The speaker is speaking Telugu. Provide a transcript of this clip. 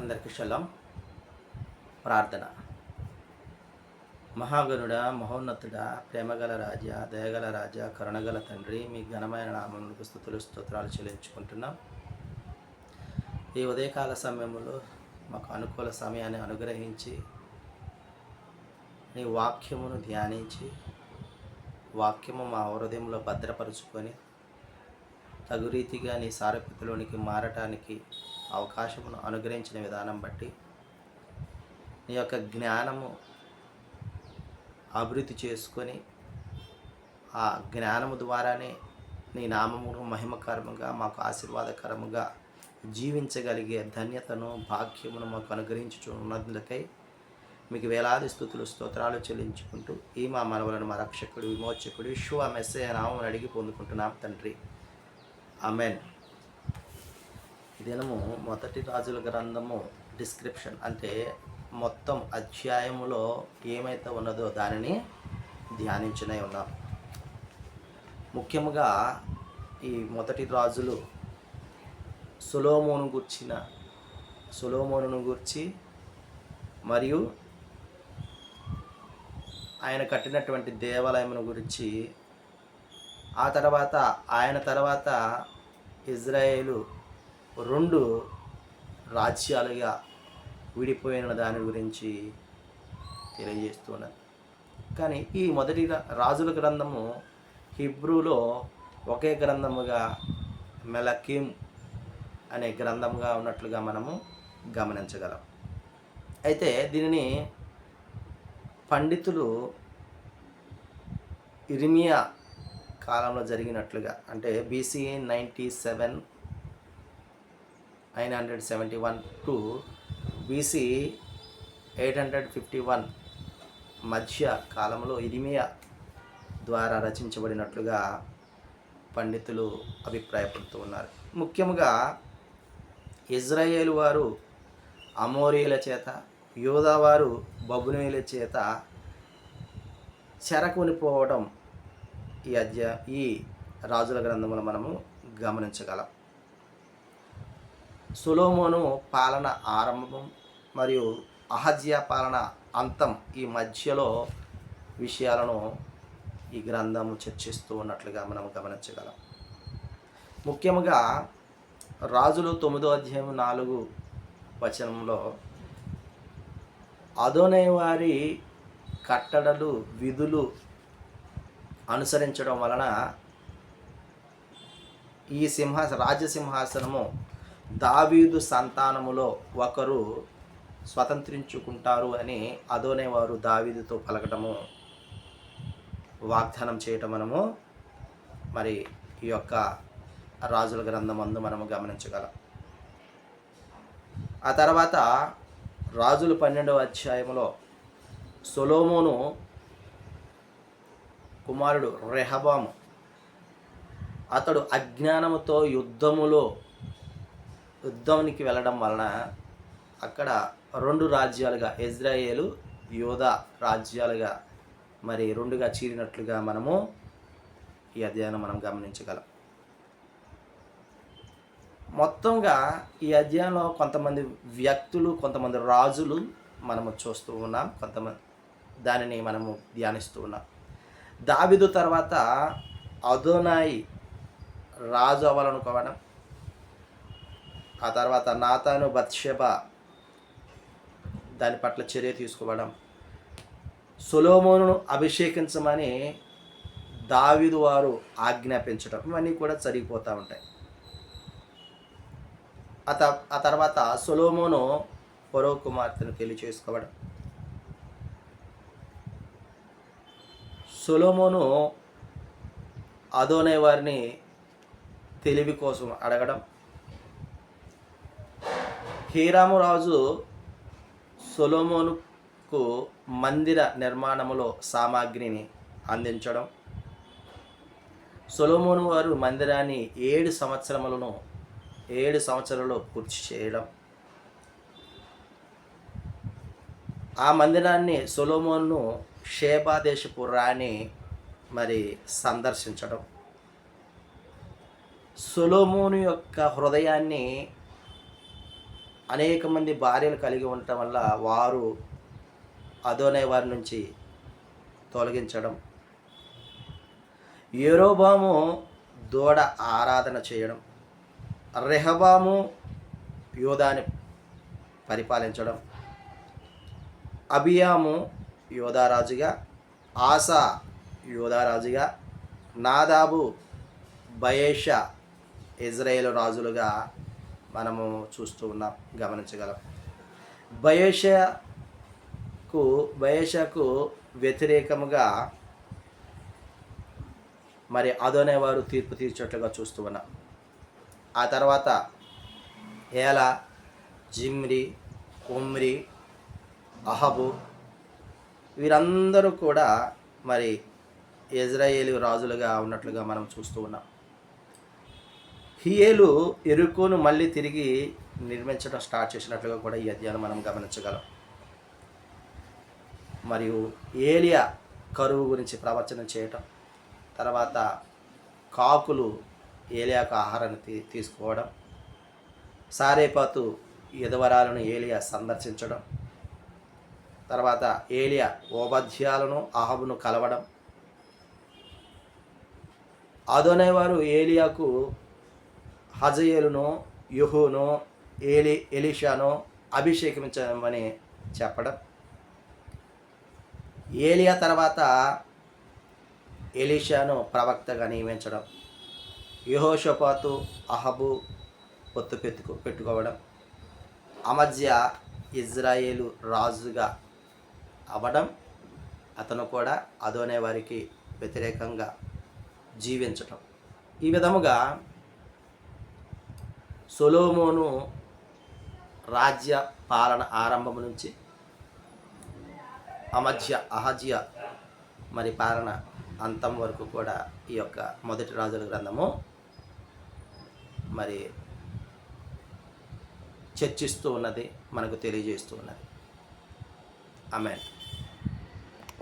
అందరికీ శలం ప్రార్థన. మహాగణుడ మహోన్నతుడ ప్రేమగల రాజా దయగల రాజా కరుణగల తండ్రి మీ ఘనమైన నామములకు స్థుతులు స్తోత్రాలు చెల్లించుకుంటున్నాం. ఈ ఉదయకాల సమయంలో మాకు అనుకూల సమయాన్ని అనుగ్రహించి నీ వాక్యమును ధ్యానించి వాక్యము మా హృదయంలో భద్రపరుచుకొని తగు రీతిగా నీ సారపితిలోనికి మారటానికి అవకాశమును అనుగ్రహించిన విధానం బట్టి నీ యొక్క జ్ఞానము అభివృద్ధి చేసుకొని ఆ జ్ఞానము ద్వారానే నీ నామము మహిమకరముగా మాకు ఆశీర్వాదకరముగా జీవించగలిగే ధన్యతను భాగ్యమును మాకు అనుగ్రహించుచున్నదుకై మీకు వేలాది స్థుతులు స్తోత్రాలు చెల్లించుకుంటూ ఈ మా మనవలను మా రక్షకుడు విమోచకుడు విశ్వ మెస్సే నామం అడిగి పొందుకుంటున్నాం తండ్రి. అమెన్ దినము మొదటి రాజుల గ్రంథము డిస్క్రిప్షన్ అంటే మొత్తం అధ్యాయములో ఏమైతే ఉన్నదో దానిని ధ్యానించునే ఉన్నాం. ముఖ్యముగా ఈ మొదటి రాజులు సులోమోను గుర్చిన సులోమోను గుర్చి మరియు ఆయన కట్టినటువంటి దేవాలయమును గురించి ఆ తర్వాత ఆయన తర్వాత ఇజ్రాయేలు రెండు రాజ్యాలుగా విడిపోయిన దాని గురించి తెలియజేస్తున్నది. కానీ ఈ మొదటి రాజుల గ్రంథము హిబ్రూలో ఒకే గ్రంథముగా మెలకిమ్ అనే గ్రంథంగా ఉన్నట్లుగా మనము గమనించగలం. అయితే దీనిని పండితులు ఇరిమియా కాలంలో జరిగినట్లుగా అంటే BC ninety seven nine hundred seventy one to BC eight hundred fifty one మధ్య కాలంలో ఇరిమియా ద్వారా రచించబడినట్లుగా పండితులు అభిప్రాయపడుతూ ఉన్నారు. ముఖ్యంగా ఇజ్రాయేల్ వారు అమోరియల చేత యోధా వారు బబునీల చేత చెరకొనిపోవడం ఈ అధ్య ఈ రాజుల గ్రంథంలో మనము గమనించగలం. సులోమోను పాలన ఆరంభం మరియు అహజ్యా పాలన అంతం ఈ మధ్యలో విషయాలను ఈ గ్రంథము చర్చిస్తూ ఉన్నట్లుగా మనం గమనించగలం. ముఖ్యంగా రాజులు తొమ్మిదో అధ్యాయం నాలుగు వచనంలో అదోనే వారి కట్టడలు విధులు అనుసరించడం వలన ఈ సింహాస రాజసింహాసనము దావీదు సంతానములో ఒకరు స్వతంత్రించుకుంటారు అని అదోనే వారు దావీదుతో పలకటము వాగ్దానం చేయటం మనము. మరి ఈ యొక్క రాజుల గ్రంథమందు మనము గమనించగలం. ఆ తర్వాత రాజులు పన్నెండవ అధ్యాయంలో సొలోమోను కుమారుడు రెహబాము అతడు అజ్ఞానముతో యుద్ధములో యుద్ధానికి వెళ్ళడం వలన అక్కడ రెండు రాజ్యాలుగా ఇజ్రాయేలు యోధా రాజ్యాలుగా మరి రెండుగా చీరినట్లుగా మనము ఈ అధ్యయనం మనం గమనించగలం. మొత్తంగా ఈ అధ్యాయంలో కొంతమంది వ్యక్తులు కొంతమంది రాజులు మనము చూస్తూ ఉన్నాం. కొంతమంది దానిని మనము ధ్యానిస్తూ ఉన్నాం. దావిదు తర్వాత అదోనాయి రాజు అవ్వాలనుకోవడం ఆ తర్వాత నాతాను బత్షెబ దాని పట్ల చర్య తీసుకోవడం. సులోమోను అభిషేకించమని దావిదు వారు ఆజ్ఞాపించడం ఇవన్నీ కూడా జరిగిపోతూ ఉంటాయి. ఆ త ఆ తర్వాత సొలోమోను పొరవ కుమార్తెను పెళ్ళి చేసుకోవడం. సొలోమోను అదోనే వారిని తెలివి కోసం అడగడం. హీరామురాజు సొలోమోనుకు మందిర నిర్మాణములో సామాగ్రిని అందించడం. సొలోమోను వారు మందిరాన్ని ఏడు సంవత్సరములను ఏడు సంవత్సరంలో పూర్తి చేయడం. ఆ మందిరాన్ని సొలోమోన్ను షేబా రాణి మరి సందర్శించడం. సొలోమోను యొక్క హృదయాన్ని అనేక మంది భార్యలు కలిగి ఉండటం వల్ల వారు అదోనే వారి నుంచి తొలగించడం. ఏరోబాము దూడ ఆరాధన చేయడం. రెహబాము యోధాని పరిపాలించడం. అబియాము యోధారాజుగా ఆసా యోధారాజుగా నాదాబు బయేషా ఇజ్రాయేల్ రాజులుగా మనము చూస్తూ ఉన్నాం గమనించగలం. బయేషకు బయోషకు వ్యతిరేకముగా మరి అదోనే వారు తీర్పు తీర్చేట్లుగా చూస్తూ ఉన్నాం. ఆ తర్వాత ఏలా జిమ్రి ఉమ్రి అహబు వీరందరూ కూడా మరి ఇజ్రాయేలి రాజులుగా ఉన్నట్లుగా మనం చూస్తూ ఉన్నాం. హియేలు ఎరుకోను మళ్ళీ తిరిగి నిర్మించడం స్టార్ట్ చేసినట్లుగా కూడా ఈ అధ్యాయం మనం గమనించగలం. మరియు ఏలియా కరువు గురించి ప్రవచనం చేయటం తర్వాత కాకులు ఏలియాకు ఆహారాన్ని తీ తీసుకోవడం సారేపాతు యదవరాలను ఏలియా సందర్శించడం తర్వాత ఏలియా ఓబధ్యాలను అహబును కలవడం. అదోనేవారు ఏలియాకు హజయేలును యుహును ఏలి ఎలిషాను అభిషేకించమని చెప్పడం. ఏలియా తర్వాత ఎలీషాను ప్రవక్తగా నియమించడం. యహోషపాతు అహబు పొత్తు పెట్టుకో పెట్టుకోవడం. అమధ్య ఇజ్రాయేలు రాజుగా అవ్వడం అతను కూడా అదోనే వారికి వ్యతిరేకంగా జీవించటం. ఈ విధముగా సొలోమోను రాజ్య పాలన ఆరంభం నుంచి అమధ్య అహజ్య మరి పాలన అంతం వరకు కూడా ఈ యొక్క మొదటి రాజుల గ్రంథము మరి చర్చిస్తూ ఉన్నది మనకు తెలియజేస్తూ ఉన్నది. ఆమెన్.